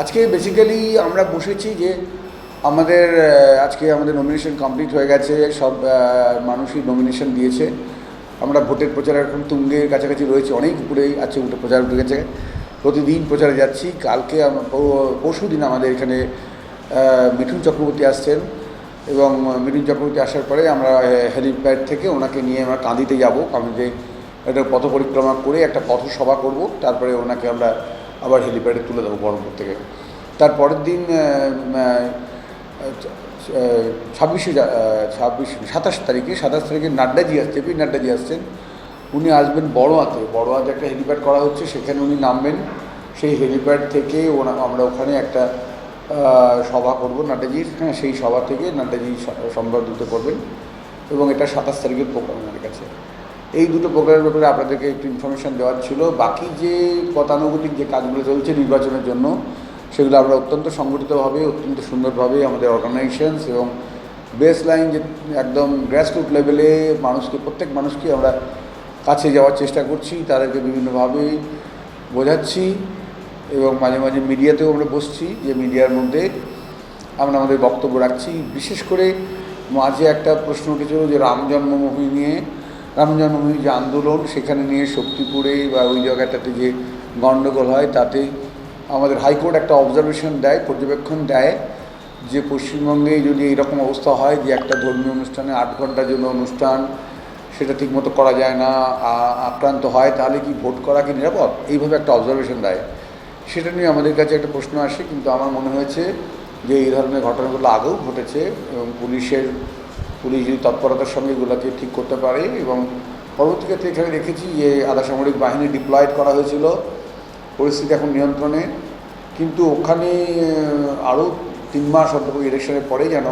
আজকে বেসিক্যালি আমরা বসেছি যে আমাদের আজকে আমাদের নমিনেশন কমপ্লিট হয়ে গেছে, সব মানুষই নমিনেশন দিয়েছে। আমরা ভোটের প্রচার এখন তুঙ্গের কাছাকাছি রয়েছে, অনেক উপরেই আছে উঠে প্রচার উঠে গেছে প্রতিদিন প্রচারে যাচ্ছি, কালকে পরশু দিন আমাদের এখানে মিঠুন চক্রবর্তী আসছেন এবং মিঠুন চক্রবর্তী আসার পরে আমরা হেলিপ্যাড থেকে ওনাকে নিয়ে আমরা কাঁদিতে যাব। কাঁদিতে একটা পথ পরিক্রমা করে একটা পথসভা করব, তারপরে ওনাকে আমরা আবার হেলিপ্যাডে তুলে দেবো বহরমপুর থেকে। তার পরের দিন ছাব্বিশে ছাব্বিশ, সাতাশ তারিখে সাতাশ তারিখে নাড্ডাজি আসছে। পি নাড্ডাজি আসছেন? উনি আসবেন বড়োয়াতে। বড়োয়াতে একটা হেলিপ্যাড করা হচ্ছে, সেখানে উনি নামবেন। সেই হেলিপ্যাড থেকে ওনা, আমরা ওখানে একটা সভা করব নাড্ডাজির। হ্যাঁ সেই সভা থেকে নাড্ডাজি স- সম্বর্ধিত করবেন। এবং এটা সাতাশ তারিখের প্রোগ্রাম আমাদের কাছে। এই দুটো প্রোগ্রামের ব্যাপারে আপনাদেরকে একটু ইনফরমেশান দেওয়ার ছিল। বাকি যে গতানুগতিক যে কাজগুলো চলছে নির্বাচনের জন্য, সেগুলো আমরা অত্যন্ত সংগঠিতভাবে, অত্যন্ত সুন্দরভাবে আমাদের অর্গানাইজেশনস এবং বেস লাইন যে একদম গ্রাসরুট লেভেলে মানুষকে, প্রত্যেক মানুষকে আমরা কাছে যাওয়ার চেষ্টা করছি, তাদেরকে বিভিন্নভাবে বোঝাচ্ছি এবং মাঝে মাঝে মিডিয়াতেও আমরা বসছি যে মিডিয়ার মধ্যে আমরা আমাদের বক্তব্য রাখছি। বিশেষ করে মাঝে একটা প্রশ্ন উঠেছিল যে রাম জন্মভূমি নিয়ে রাম জন্মভূমি যে আন্দোলন, সেখানে নিয়ে শক্তিপুরে বা ওই জায়গাটাতে যে গণ্ডগোল হয়, তাতে আমাদের হাইকোর্ট একটা অবজারভেশন দেয়, পর্যবেক্ষণ দেয় যে পশ্চিমবঙ্গে যদি এরকম অবস্থা হয় যে একটা ধর্মীয় অনুষ্ঠানে আট ঘণ্টার জন্য অনুষ্ঠান, সেটা ঠিকমতো করা যায় না আক্রান্ত হয়, তাহলে কি ভোট করা কি নিরাপদ? এইভাবে একটা অবজারভেশন দেয়। সেটা নিয়ে আমাদের কাছে একটা প্রশ্ন আসে, কিন্তু আমার মনে হয়েছে যে এই ধরনের ঘটনাগুলো আগেও ঘটেছে এবং পুলিশের পুলিশ যদি তৎপরতার সঙ্গে এগুলোকে ঠিক করতে পারে এবং পরবর্তী ক্ষেত্রে এখানে দেখেছি যে আধা সামরিক বাহিনী ডিপ্লয়েড করা হয়েছিল, পরিস্থিতি এখন নিয়ন্ত্রণে। কিন্তু ওখানে আরও তিন মাস অন্তত ইলেকশনের পরে যেন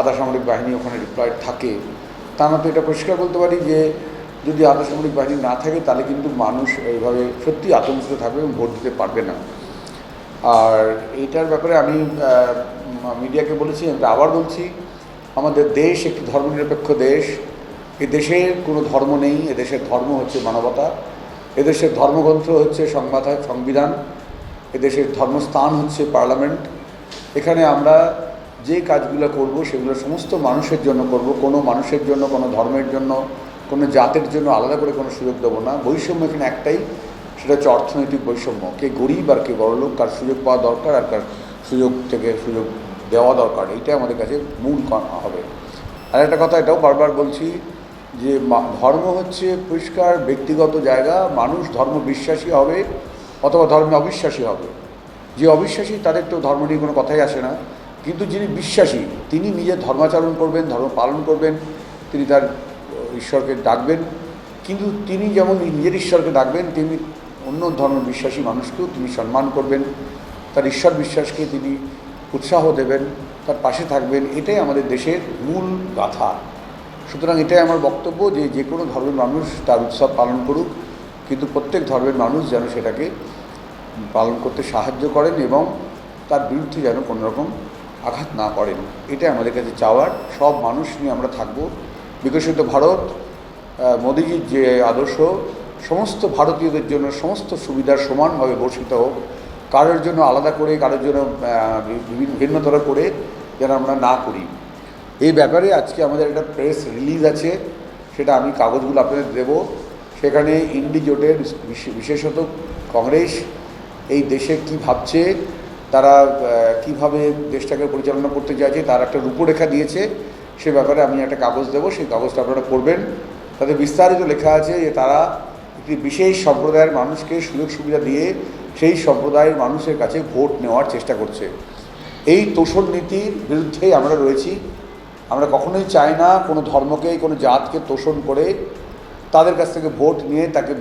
আধা সামরিক বাহিনী ওখানে ডিপ্লয়েড থাকে। তা না তো এটা পরিষ্কার বলতে পারি যে, যদি আধা সামরিক বাহিনী না থাকে, তাহলে কিন্তু মানুষ এইভাবে সত্যি আতঙ্কিত থাকবে এবং ভোট দিতে পারবে না। আর এইটার ব্যাপারে আমি মিডিয়াকে বলেছি আবার বলছি আমাদের দেশ একটি ধর্মনিরপেক্ষ দেশ। এ দেশের কোনো ধর্ম নেই এদেশের ধর্ম হচ্ছে মানবতা। এদেশের ধর্মগ্রন্থ হচ্ছে সংবাদ, সংবিধান। এদেশের ধর্মস্থান হচ্ছে পার্লামেন্ট। এখানে আমরা যে কাজগুলো করব, সেগুলো সমস্ত মানুষের জন্য করব। কোনো মানুষের জন্য, কোনো ধর্মের জন্য, কোনো জাতের জন্য আলাদা করে কোনো সুযোগ দেবো না। বৈষম্য এখানে একটাই, সেটা হচ্ছে অর্থনৈতিক বৈষম্য। কে গরিব আর কে বড়লোক, কার সুযোগ পাওয়া দরকার আর কার সুযোগ থেকে সুযোগ দেওয়া দরকার, এইটাই আমাদের কাছে মূল হবে। আর একটা কথা এটাও বারবার বলছি যে ধর্ম হচ্ছে পরিষ্কার, ব্যক্তিগত জায়গা, মানুষ ধর্ম বিশ্বাসী হবে অথবা ধর্মে অবিশ্বাসী হবে। যে অবিশ্বাসী, তাদের তো ধর্ম নিয়ে কোনো কথাই আসে না। কিন্তু যিনি বিশ্বাসী, তিনি নিজের ধর্মাচরণ করবেন, ধর্ম পালন করবেন, তিনি তার ঈশ্বরকে ডাকবেন। কিন্তু তিনি যেমন নিজের ঈশ্বরকে ডাকবেন তিনি অন্য ধর্ম বিশ্বাসী মানুষকেও তিনি সম্মান করবেন। তার ঈশ্বর বিশ্বাসকে তিনি উৎসাহ দেবেন, তার পাশে থাকবেন, এটাই আমাদের দেশের মূল গাথা। সুতরাং এটাই আমার বক্তব্য যে যে কোনো ধর্মের মানুষ তার উৎসব পালন করুক, কিন্তু প্রত্যেক ধর্মের মানুষ যেন সেটাকে পালন করতে সাহায্য করেন এবং তার বিরুদ্ধে যেন কোনো রকম আঘাত না করেন। এটাই আমাদের কাছে চাওয়ার। সব মানুষ নিয়ে আমরা থাকব। বিকশিত ভারত মোদিজির যে আদর্শ, সমস্ত ভারতীয়দের জন্য সমস্ত সুবিধার সমানভাবে বর্ষিত হোক। কারোর জন্য আলাদা করে, কারোর জন্য ভিন্নতর করে যেন আমরা না করি। এই ব্যাপারে আজকে আমাদের একটা প্রেস রিলিজ আছে, সেটা আমি কাগজগুলো আপনাদের দেব। সেখানে ইন্ডি জোটের বিশে- বিশেষত কংগ্রেস এই দেশে কি ভাবছে, তারা কীভাবে দেশটাকে পরিচালনা করতে চাইছে, তার একটা রূপরেখা দিয়েছে। সে ব্যাপারে আমি একটা কাগজ দেবো, সেই কাগজটা আপনারা পড়বেন। তাতে বিস্তারিত লেখা আছে যে তারা একটি বিশেষ সম্প্রদায়ের মানুষকে সুযোগ সুবিধা দিয়ে সেই সম্প্রদায়ের মানুষের কাছে ভোট নেওয়ার চেষ্টা করছে। এই তোষণ নীতির বিরুদ্ধেই আমরা রয়েছি। আমরা কখনোই চাই না কোনো ধর্মকে, কোনো জাতকে তোষণ করে তাদের কাছ থেকে ভোট নিয়ে তাকে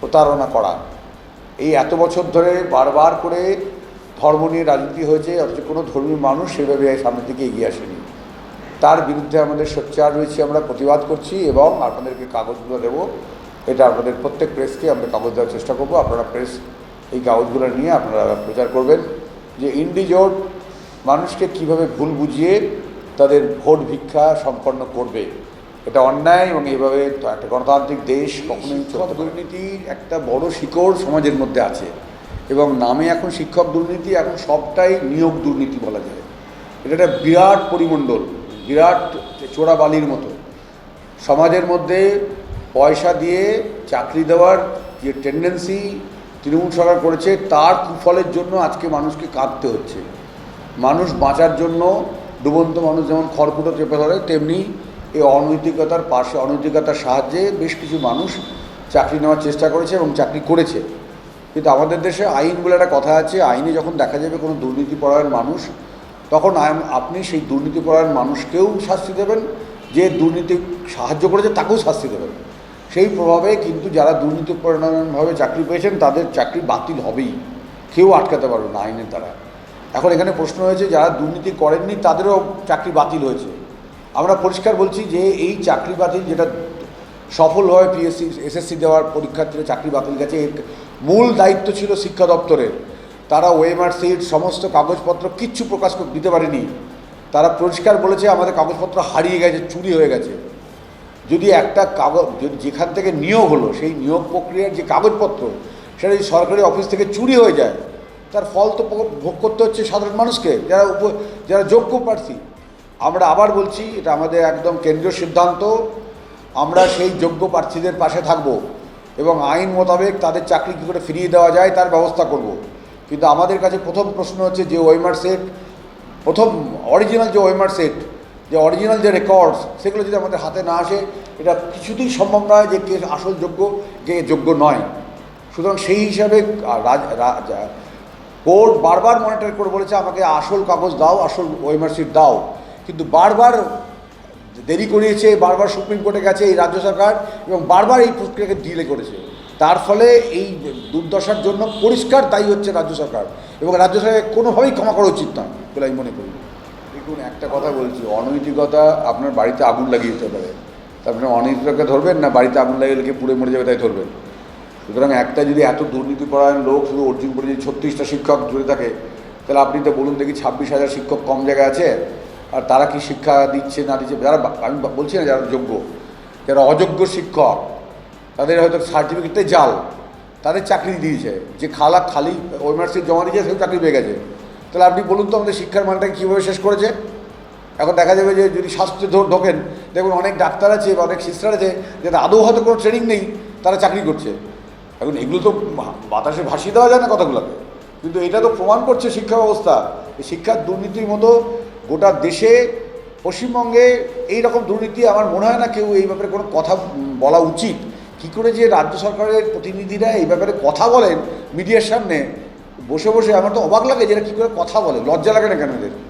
প্রতারণা করা। এই এত বছর ধরে বারবার করে ধর্ম নিয়ে রাজনীতি হয়েছে, অথচ কোনো ধর্মীয় মানুষ সেভাবে সামনের দিকে এগিয়ে আসেনি। তার বিরুদ্ধে আমাদের সোচ্চার রয়েছে আমরা, প্রতিবাদ করছি এবং আপনাদেরকে কাগজগুলো দেবো। এটা আপনাদের প্রত্যেক প্রেসকে আমরা কাগজ দেওয়ার চেষ্টা করব। আপনারা প্রেস এই কাগজগুলো নিয়ে আপনারা প্রচার করবেন যে ইন্ডিজোট মানুষকে কীভাবে ভুল বুঝিয়ে তাদের ভোট ভিক্ষা সম্পন্ন করবে। এটা অন্যায় এবং এইভাবে একটা গণতান্ত্রিক দেশ কখনোই চলতে দুর্নীতির একটা বড় শিকড় সমাজের মধ্যে আছে এবং নামে এখন শিক্ষক দুর্নীতি এখন সবটাই নিয়োগ দুর্নীতি বলা যায়। এটা একটা বিরাট পরিমণ্ডল বিরাট চোরাবালির মতো। সমাজের মধ্যে পয়সা দিয়ে চাকরি দেওয়ার যে টেন্ডেন্সি তৃণমূল সরকার করেছে, তার কুফলের জন্য আজকে মানুষকে কাঁদতে হচ্ছে। মানুষ বাঁচার জন্য ডুবন্ত মানুষ যেমন খড়কুটো চেপে ধরে, তেমনি এই অনৈতিকতার পাশে, অনৈতিকতার সাহায্যে বেশ কিছু মানুষ চাকরি নেওয়ার চেষ্টা করেছে এবং চাকরি করেছে। কিন্তু আমাদের দেশে আইন বলে একটা কথা আছে, আইনে যখন দেখা যাবে কোনো দুর্নীতিপরায়ণ মানুষ, তখন আপনি সেই দুর্নীতিপরায়ণ মানুষকেও শাস্তি দেবেন, যে দুর্নীতি সাহায্য করেছে তাকেও শাস্তি দেবেন। সেই প্রভাবে কিন্তু যারা দুর্নীতিপরায়ণভাবে চাকরি পেয়েছেন, তাদের চাকরি বাতিল হবেই। কেউ আটকাতে পারবে না আইনের দ্বারা। এখন এখানে প্রশ্ন হয়েছে, যারা দুর্নীতি করেননি, তাদেরও চাকরি বাতিল হয়েছে। আমরা পরিষ্কার বলছি যে, এই চাকরি বাতিল যেটা সফল হয় পিএসসি, এসএসসি দেওয়ার পরীক্ষার্থীরা চাকরি বাতিল গেছে, এর মূল দায়িত্ব ছিল শিক্ষা দপ্তরের। তারা ওএমআর সিট, সমস্ত কাগজপত্র কিচ্ছু প্রকাশ দিতে পারেনি। তারা পরিষ্কার বলেছে, আমাদের কাগজপত্র হারিয়ে গেছে, চুরি হয়ে গেছে। যদি একটা কাগজ, যদি যেখান থেকে নিয়োগ হলো, সেই নিয়োগ প্রক্রিয়ার যে কাগজপত্র, সেটা যদি সরকারি অফিস থেকে চুরি হয়ে যায়, তার ফল তো ভোগ- করতে হচ্ছে সাধারণ মানুষকে, যারা উপ, যারা যোগ্য প্রার্থী। আমরা আবার বলছি, এটা আমাদের একদম কেন্দ্রীয় সিদ্ধান্ত, আমরা সেই যোগ্য প্রার্থীদের পাশে থাকব এবং আইন মোতাবেক তাদের চাকরি কী করে ফিরিয়ে দেওয়া যায়, তার ব্যবস্থা করব। কিন্তু আমাদের কাছে প্রথম প্রশ্ন হচ্ছে যে ওয়েমার সেট, প্রথম অরিজিনাল যে ওয়েমার সেট যে অরিজিনাল যে রেকর্ডস সেগুলো যদি আমাদের হাতে না আসে, এটা কিছুতেই সম্ভব নয় যে কে আসল যোগ্য, কে যোগ্য নয়। সুতরাং সেই হিসাবে কোর্ট বারবার মনিটর করে বলেছে, আমাকে আসল কাগজ দাও, আসল ওয়েমার সিট দাও। কিন্তু বারবার দেরি করিয়েছে, বারবার সুপ্রিম কোর্টে গেছে এই রাজ্য সরকার, এবং বারবার এই প্রক্রিয়াকে ডিলে করেছে। তার ফলে এই দুর্দশার জন্য পরিষ্কার দায়ী হচ্ছে রাজ্য সরকার, এবং রাজ্য সরকার কোনোভাবেই ক্ষমা করা উচিত নয় বলে আমি মনে করি। দেখুন, একটা কথা বলছি, অনৈতিকতা আপনার বাড়িতে আগুন লাগিয়ে দিতে পারে। তারপরে অনৈতিকতাকে ধরবেন না, বাড়িতে আগুন লাগিয়ে লেগে পুড়ে মরে যাবে তাই ধরবেন? সুতরাং একটা যদি এত দুর্নীতিপরায়ণ লোক শুধু অর্জুন করে যদি ছত্রিশটা শিক্ষক ধরে থাকে, তাহলে আপনি তো বলুন দেখি ছাব্বিশ হাজার শিক্ষক কম জায়গায় আছে, আর তারা কি শিক্ষা দিচ্ছে, না দিচ্ছে? যারা আমি বলছি না যারা যোগ্য যারা অযোগ্য শিক্ষক, তাদের হয়তো সার্টিফিকেটটাই জাল, তাদের চাকরি দিয়েছে। যে খালা খালি ওয়েমার্সিট জমা দিয়েছে, সেও চাকরি পেয়ে গেছে। তাহলে আপনি বলুন তো আমাদের শিক্ষার মানটাকে কীভাবে শেষ করেছে? এখন দেখা যাবে যে যদি স্বাস্থ্যে ঢোকেন, দেখুন অনেক ডাক্তার আছে বা অনেক সিস্টার আছে যাদের আদৌ হয়তো কোনো ট্রেনিং নেই, তারা চাকরি করছে। এখন এগুলো তো বাতাসে ভাসিয়ে দেওয়া যায় না কথাগুলোকে। কিন্তু এটা তো প্রমাণ করছে শিক্ষা ব্যবস্থা। শিক্ষার দুর্নীতির মতো গোটা দেশে, পশ্চিমবঙ্গে এই রকম দুর্নীতি আমার মনে হয় না কেউ এই ব্যাপারে কোনো কথা বলা উচিত। কী করে যে রাজ্য সরকারের প্রতিনিধিরা এই ব্যাপারে কথা বলেন মিডিয়ার সামনে বসে বসে আমার তো অবাক লাগে যে এরা কী করে কথা বলে। লজ্জা লাগে না কেন এদের